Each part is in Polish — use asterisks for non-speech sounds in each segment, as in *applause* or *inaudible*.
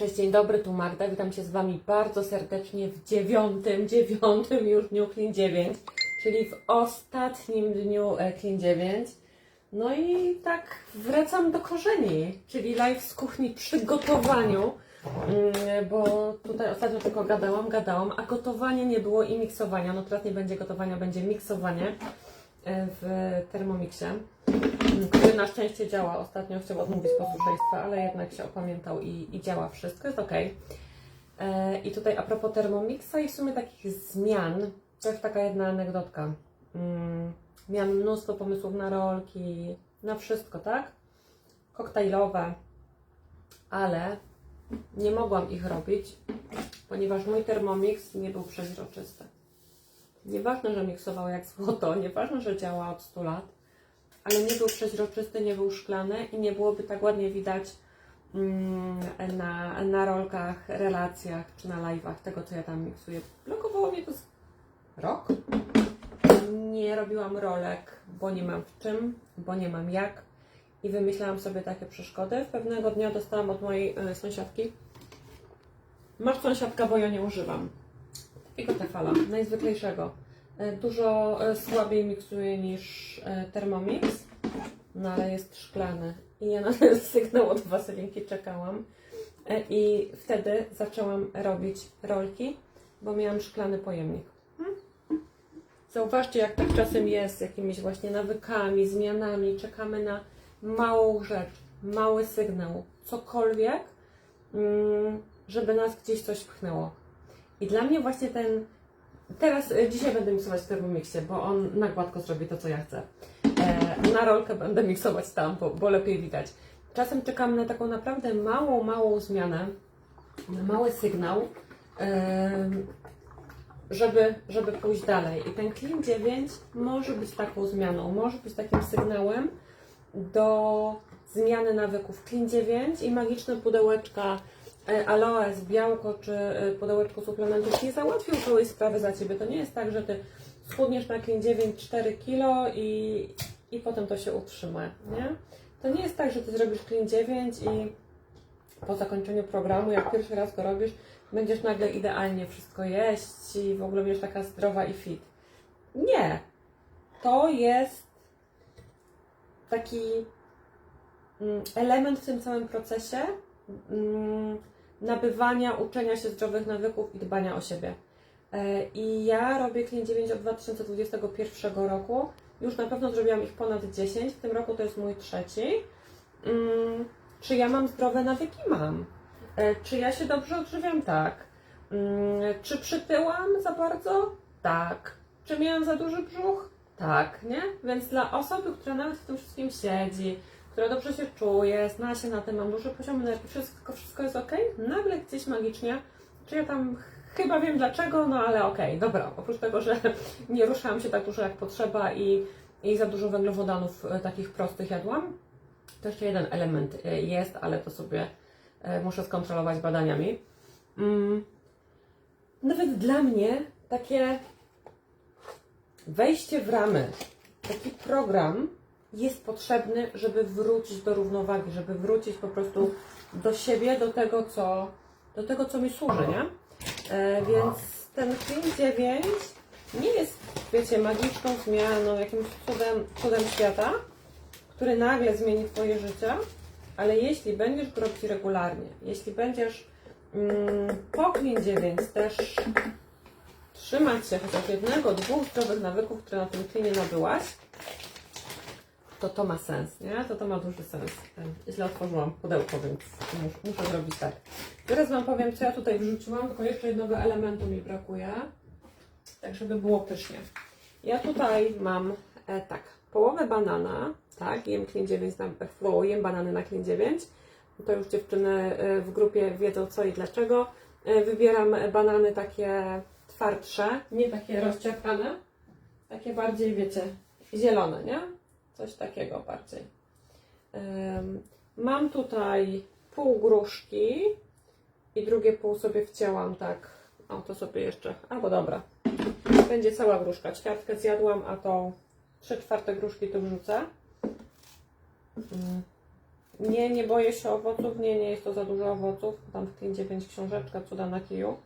Cześć, dzień dobry, tu Magda. Witam się z Wami bardzo serdecznie w dziewiątym, dziewiątym już dniu Clean 9, czyli w ostatnim dniu e, Clean 9. No i tak wracam do korzeni, czyli live z kuchni przy gotowaniu, Mm, bo tutaj ostatnio tylko gadałam, gadałam, a gotowanie nie było i miksowania. No teraz nie będzie gotowania, będzie miksowanie e, w Thermomixie który na szczęście działa. Ostatnio chciał odmówić posłuszeństwa, ale jednak się opamiętał i, i działa wszystko, jest ok. E, I tutaj a propos Thermomixa i w sumie takich zmian, też taka jedna anegdotka. Mm, miałam mnóstwo pomysłów na rolki, na wszystko, tak? Koktajlowe, ale nie mogłam ich robić, ponieważ mój Thermomix nie był przeźroczysty. Nieważne, że miksował jak złoto, nieważne, że działa od 100 lat, ale nie był przeźroczysty, nie był szklany i nie byłoby tak ładnie widać mm, na, na rolkach, relacjach czy na live'ach tego, co ja tam miksuję. Blokowało mnie to z rok. Nie robiłam rolek, bo nie mam w czym, bo nie mam jak i wymyślałam sobie takie przeszkody. Pewnego dnia dostałam od mojej e, sąsiadki Masz sąsiadka, bo ja nie używam. Tefala, najzwyklejszego. E, Dużo e, słabiej miksuje niż e, Thermomix, no ale jest szklany. I ja na ten sygnał od Wasylinki czekałam. I wtedy zaczęłam robić rolki, bo miałam szklany pojemnik. Hmm? Zauważcie, jak tak czasem jest jakimiś właśnie nawykami, zmianami. Czekamy na małą rzecz, mały sygnał, cokolwiek, mm, żeby nas gdzieś coś pchnęło. I dla mnie właśnie ten Teraz e, dzisiaj będę miksować w Thermomixie, bo on na gładko zrobi to, co ja chcę. E, na rolkę będę miksować tam, bo, bo lepiej widać. Czasem czekam na taką naprawdę małą, małą zmianę, na mały sygnał, e, żeby, żeby pójść dalej. I ten Clean 9 może być taką zmianą, może być takim sygnałem do zmiany nawyków. Clean 9 i magiczne pudełeczka aloes, białko czy e, pudełeczko suplementów nie załatwią całej sprawy za Ciebie. To nie jest tak, że Ty schudniesz na Clean 9 4 kilo i, i potem to się utrzyma, nie? To nie jest tak, że Ty zrobisz Clean 9 i po zakończeniu programu, jak pierwszy raz go robisz, będziesz nagle idealnie wszystko jeść i w ogóle będziesz taka zdrowa i fit. Nie. To jest taki mm, element w tym całym procesie mm, nabywania, uczenia się zdrowych nawyków i dbania o siebie. E, I ja robię Clean 9 od 2021 roku. Już na pewno zrobiłam ich ponad 10. W tym roku to jest mój trzeci. Mm, Czy ja mam zdrowe nawyki? Mam. E, Czy ja się dobrze odżywiam? Tak. Mm, Czy przytyłam za bardzo? Tak. Czy miałam za duży brzuch? Tak, nie? Więc dla osoby, która nawet w tym wszystkim siedzi, która dobrze się czuje, zna się na tym, mam duży poziom energii, wszystko, wszystko jest ok, nagle gdzieś magicznie, czy ja tam chyba wiem dlaczego, no ale okej, dobra, oprócz tego, że *laughs* nie ruszałam się tak dużo jak potrzeba i, i za dużo węglowodanów e, takich prostych jadłam, to jeszcze jeden element e, jest, ale to sobie e, muszę skontrolować badaniami. Mm. Nawet dla mnie takie wejście w ramy, taki program jest potrzebny, żeby wrócić do równowagi, żeby wrócić po prostu do siebie, do tego, co, do tego, co mi służy, nie? E, więc ten film 9 nie jest, wiecie, magiczną zmianą, jakimś cudem, cudem świata, który nagle zmieni Twoje życie, ale jeśli będziesz go robić regularnie, jeśli będziesz mm, po Clean 9 też trzymać się chociaż jednego, dwóch zdrowych nawyków, które na tym klinie nabyłaś, to to ma sens, nie? To to ma duży sens. Źle otworzyłam pudełko, więc mus, muszę zrobić tak. Teraz Wam powiem, co ja tutaj wrzuciłam, tylko jeszcze jednego elementu mi brakuje, tak żeby było pysznie. Ja tutaj mam e, tak, połowę banana, tak, jem Clean 9 na, flow, jem banany na Clean 9. To już dziewczyny e, w grupie wiedzą co i dlaczego. E, Wybieram banany takie twardsze, nie takie rozciapane, takie bardziej, wiecie, zielone, nie? Coś takiego bardziej. Mam tutaj pół gruszki i drugie pół sobie wcięłam tak. O, to sobie jeszcze. Albo dobra. Będzie cała gruszka. Ćwiartkę zjadłam, a tą trzy czwarte gruszki tu wrzucę. Mm. Nie, nie boję się owoców, nie, nie jest to za dużo owoców. Tam w Clean 9 książeczka, cuda na kiju.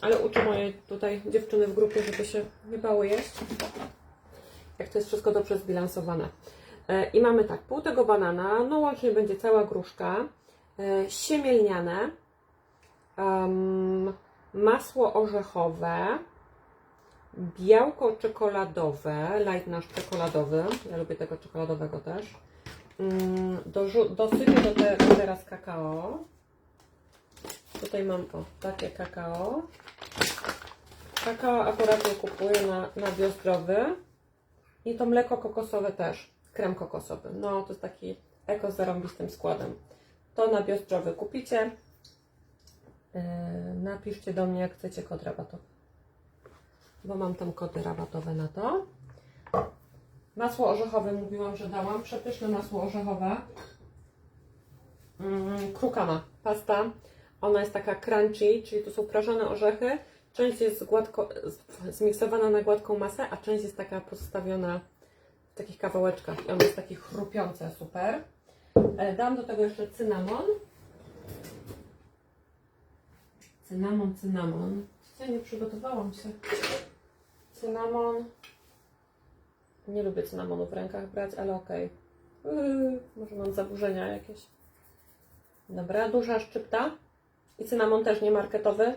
Ale uczę moje tutaj dziewczyny w grupie, żeby się nie bały jeść. Jak to jest wszystko dobrze zbilansowane. E, I mamy tak, pół tego banana, no łącznie będzie cała gruszka, e, siemielniane, em, masło orzechowe, białko czekoladowe, light nasz czekoladowy, ja lubię tego czekoladowego też. Mm, dosypię do tego teraz kakao. Tutaj mam o, takie kakao. Kakao akurat nie kupuję na, na biozdrowy. I to mleko kokosowe też, krem kokosowy. No, to jest taki eko zarąbistym składem. To na biozdrowy kupicie. Yy, napiszcie do mnie, jak chcecie kod rabatowy. Bo mam tam kody rabatowe na to. Masło orzechowe mówiłam, że dałam. Przepyszne masło orzechowe. Mm, krukama, pasta. Ona jest taka crunchy, czyli to są prażone orzechy. Część jest gładko, zmiksowana na gładką masę, a część jest taka pozostawiona w takich kawałeczkach. I ona jest taki chrupiące, super. E, Dam do tego jeszcze cynamon. Cynamon, cynamon. Ja nie przygotowałam się. Cynamon. Nie lubię cynamonu w rękach brać, ale okej. Yy, może mam zaburzenia jakieś. Dobra, duża szczypta. I cynamon też nie marketowy,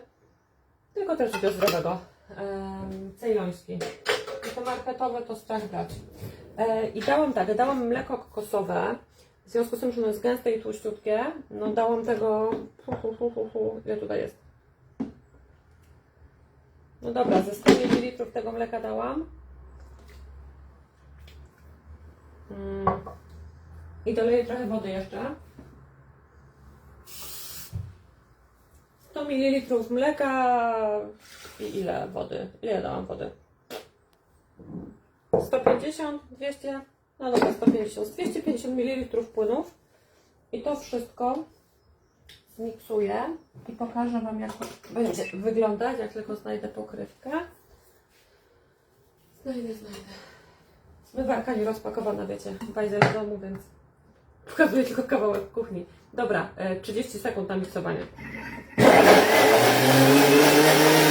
tylko też z biozdrowego. Ehm, cejloński. I to marketowe to strach brać. E, I dałam tak, dałam mleko kokosowe. W związku z tym, że ono jest gęste i tłuściutkie, no dałam tego. Hu, hu, hu, hu. Ile tutaj jest? No dobra, ze 100 ml tego mleka dałam. Mm. I doleję trochę wody jeszcze. 100 ml mleka i ile wody? Ile dałam wody? 150, 200, no dobra, 150, z 250 ml płynów. I to wszystko zmiksuję i pokażę Wam, jak będzie wyglądać, jak tylko znajdę pokrywkę. Znajdę, znajdę. Zmywarka nie rozpakowana, wiecie, bajzel w domu, więc pokazuję tylko kawałek kuchni. Dobra, e, 30 sekund na miksowanie. Yeah.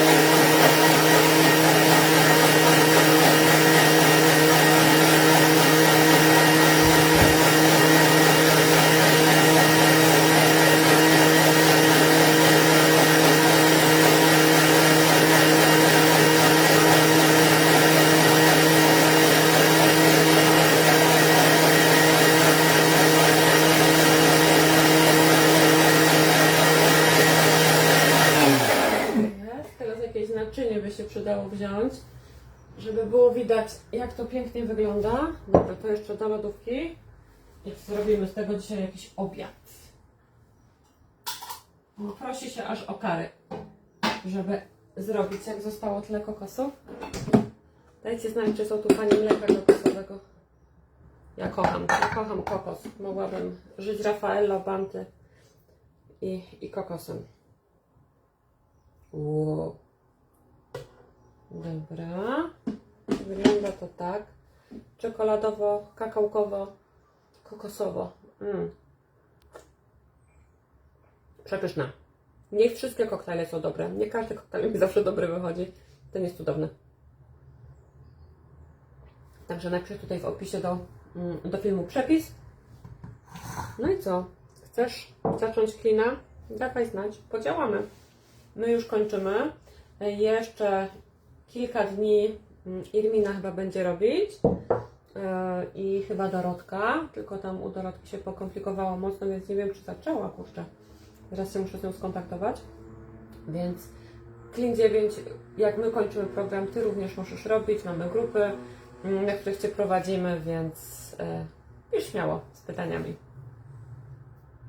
By się przydało wziąć, żeby było widać, jak to pięknie wygląda. Dobra, to jeszcze do lodówki. I zrobimy z tego dzisiaj jakiś obiad. Prosi się aż o kary, żeby zrobić, jak zostało tyle kokosów. Dajcie znać, czy są tu Pani mleka kokosowego. Ja kocham, ja kocham kokos. Mogłabym żyć Raffaello, Banty i, i kokosem. Wow. Dobra. Wygląda to tak. Czekoladowo, kakałkowo, kokosowo. Mm. Przepyszne. Nie wszystkie koktajle są dobre. Nie każdy koktajl mi zawsze dobry wychodzi. Ten jest cudowny. Także napiszę tutaj w opisie do, mm, do filmu przepis. No i co? Chcesz zacząć klina? Dawaj znać. Podziałamy. My już kończymy. E, Jeszcze kilka dni mm, Irmina chyba będzie robić. E, I chyba Dorotka. Tylko tam u Dorotki się pokomplikowało mocno, więc nie wiem, czy zaczęła, kurczę. Teraz się muszę z nią skontaktować. Więc Clean 9, jak my kończymy program, Ty również możesz robić. Mamy grupy, mm, na których Cię prowadzimy, więc e, już śmiało z pytaniami.